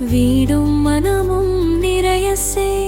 வீடும் மனமும் நிறைய செய்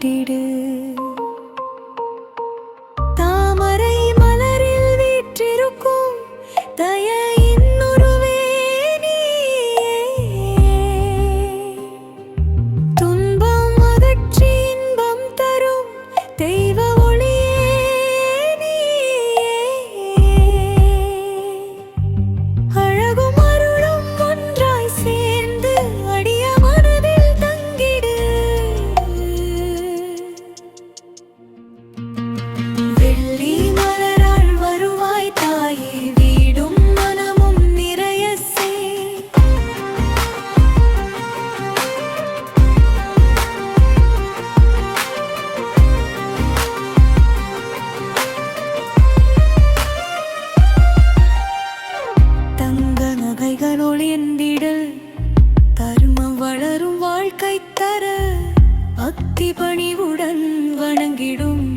விட்டிடு தாமரை மலரில் வீற்றிருக்கும் தயையின் பணிவுடன் வணங்கிடும்.